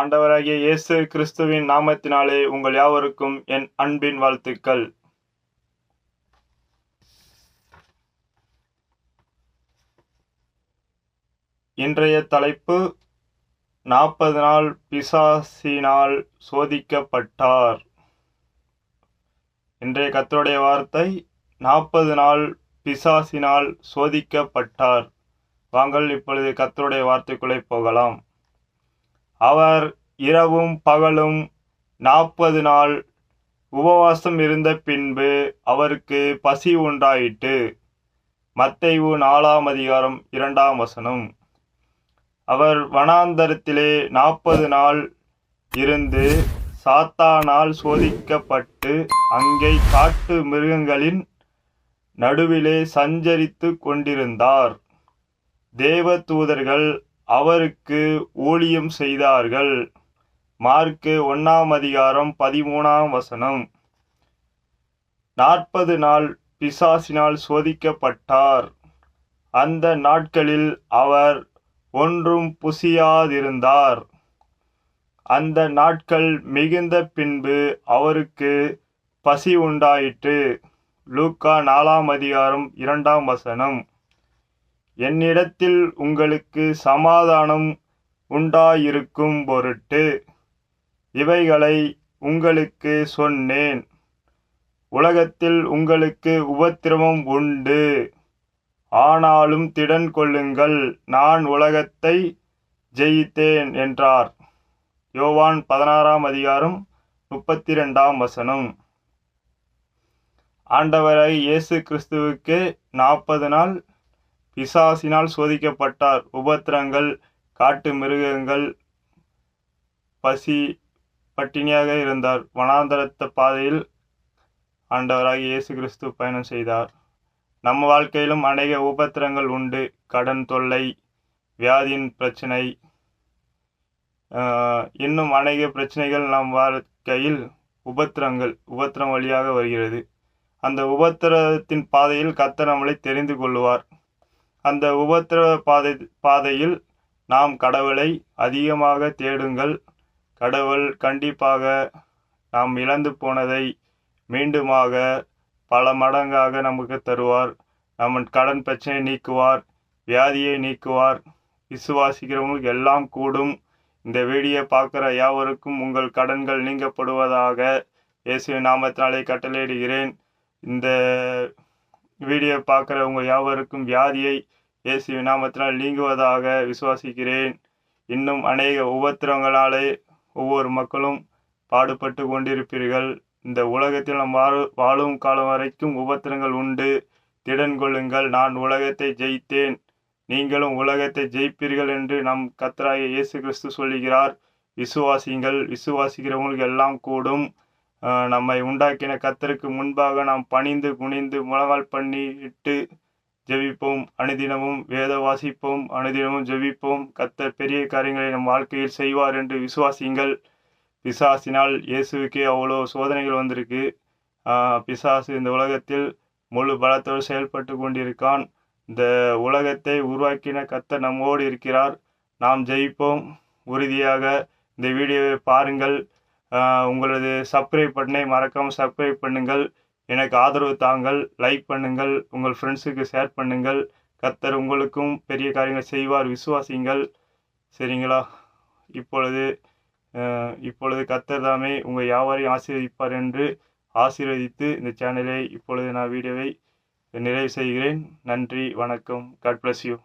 ஆண்டவராகிய இயேசு கிறிஸ்துவின் நாமத்தினாலே உங்கள் யாவருக்கும் என் அன்பின் வாழ்த்துக்கள். இன்றைய தலைப்பு நாற்பது நாள் பிசாசினால் சோதிக்கப்பட்டார். இன்றைய கத்தருடைய வார்த்தை நாற்பது நாள் பிசாசினால் சோதிக்கப்பட்டார். வாங்கள் இப்பொழுது கத்தருடைய வார்த்தைக்குள்ளே போகலாம். அவர் இரவும் பகலும் நாற்பது நாள் உபவாசம் இருந்த பின்பு அவருக்கு பசி உண்டாயிற்று. மத்தைவு நாலாம் அதிகாரம் இரண்டாம் வசனம். அவர் வனாந்தரத்திலே நாற்பது நாள் இருந்து சாத்தானால் சோதிக்கப்பட்டு அங்கே காட்டு மிருகங்களின் நடுவிலே சஞ்சரித்து கொண்டிருந்தார். தேவ தூதர்கள் அவருக்கு ஊழியம் செய்தார்கள். மார்க்கு ஒன்னாம் அதிகாரம் பதிமூணாம் வசனம். நாற்பது நாள் பிசாசினால் சோதிக்கப்பட்டார். அந்த நாட்களில் அவர் ஒன்றும் புசியாதிருந்தார். அந்த நாட்கள் மிகுந்த பின்பு அவருக்கு பசி உண்டாயிற்று. லூக்கா நாலாம் அதிகாரம் இரண்டாம் வசனம். என்னிடத்தில் உங்களுக்கு சமாதானம் உண்டாயிருக்கும் பொருட்டு இவைகளை உங்களுக்கு சொன்னேன். உலகத்தில் உங்களுக்கு உபத்திரவம் உண்டு. ஆனாலும் திடன் கொள்ளுங்கள் நான் உலகத்தை ஜெயித்தேன் என்றார். யோவான் பதினாறாம் அதிகாரம் முப்பத்தி ரெண்டாம் வசனம். ஆண்டவராய் இயேசு கிறிஸ்துவுக்கு நாற்பது நாள் பிசாசினால் சோதிக்கப்பட்டார். உபத்திரங்கள் காட்டு மிருகங்கள் பசி பட்டினியாக இருந்தார். வனாந்தரத்த பாதையில் ஆண்டவராக இயேசு கிறிஸ்து பயணம் செய்தார். நம்ம வாழ்க்கையிலும் அநேக உபத்திரங்கள் உண்டு. கடன் தொல்லை வியாதியின் பிரச்சனை இன்னும் அநேக பிரச்சனைகள் நம் வாழ்க்கையில் உபத்திரங்கள் உபத்திரம் வழியாக வருகிறது. அந்த உபத்திரத்தின் பாதையில் கத்த நம்மளை தெரிந்து கொள்ளுவார். அந்த உபத்திர பாதை பாதையில் நாம் கடவுளை அதிகமாக தேடுங்கள். கடவுள் கண்டிப்பாக நாம் இழந்து போனதை மீண்டுமாக பல மடங்காக நமக்கு தருவார். நம்ம கடன் பிரச்சனையை நீக்குவார் வியாதியை நீக்குவார். விசுவாசிக்கிறவங்களுக்கு எல்லாம் கூடும். இந்த வீடியோ பார்க்குற யாவருக்கும் உங்கள் கடன்கள் நீங்கப்படுவதாக இயேசு நாமத்தினாலே கட்டளையிடுகிறேன். இந்த வீடியோ பார்க்குறவங்க யாவருக்கும் வியாதியை இயேசு நாமத்தினால் நீங்குவதாக விசுவாசிக்கிறேன். இன்னும் அநேக உபத்திரங்களாலே ஒவ்வொரு மக்களும் பாடுபட்டு கொண்டிருப்பீர்கள். இந்த உலகத்தில் நம் வாழ வாழும் காலம் வரைக்கும் உபத்திரங்கள் உண்டு. திடன் கொள்ளுங்கள் நான் உலகத்தை ஜெயித்தேன். நீங்களும் உலகத்தை ஜெயிப்பீர்கள் என்று நம் கத்தராய இயேசு கிறிஸ்து சொல்லுகிறார். விசுவாசிங்கள் விசுவாசிக்கிறவங்களுக்கு எல்லாம் கூடும். நம்மை உண்டாக்கின கத்தருக்கு முன்பாக நாம் பணிந்து குனிந்து முழங்கால் பண்ணிட்டு ஜெபிப்போம். அனுதினமும் வேத வாசிப்போம். அனுதினமும் ஜெபிப்போம். கத்தர் பெரிய காரியங்களை நம் வாழ்க்கையில் செய்வார் என்று விசுவாசிங்கள் பிசாசினால் இயேசுவுக்கே அவ்வளோ சோதனைகள் வந்திருக்கு. பிசாசு இந்த உலகத்தில் முழு பலத்தோடு செயல்பட்டு கொண்டிருக்கான். இந்த உலகத்தை உருவாக்கின கத்தர் நம்மோடு இருக்கிறார். நாம் ஜெயிப்போம். உறுதியாக இந்த வீடியோவை பாருங்கள். உங்களது சப்ஸ்கிரைப் பண்ணை மறக்காமல் சப்ஸ்கிரைப் பண்ணுங்கள். எனக்கு ஆதரவு தாங்கள் லைக் பண்ணுங்கள். உங்கள் ஃப்ரெண்ட்ஸுக்கு ஷேர் பண்ணுங்கள். கத்தர் உங்களுக்கும் பெரிய காரியங்கள் செய்வார். விசுவாசிங்கள் சரிங்களா? இப்பொழுது இப்பொழுது கத்தர் தாமே உங்கள் யாவரையும் ஆசீர்வதிப்பார் என்று ஆசீர்வதித்து இந்த சேனலை இப்பொழுது நான் வீடியோவை நிறைவு செய்கிறேன். நன்றி வணக்கம். God bless you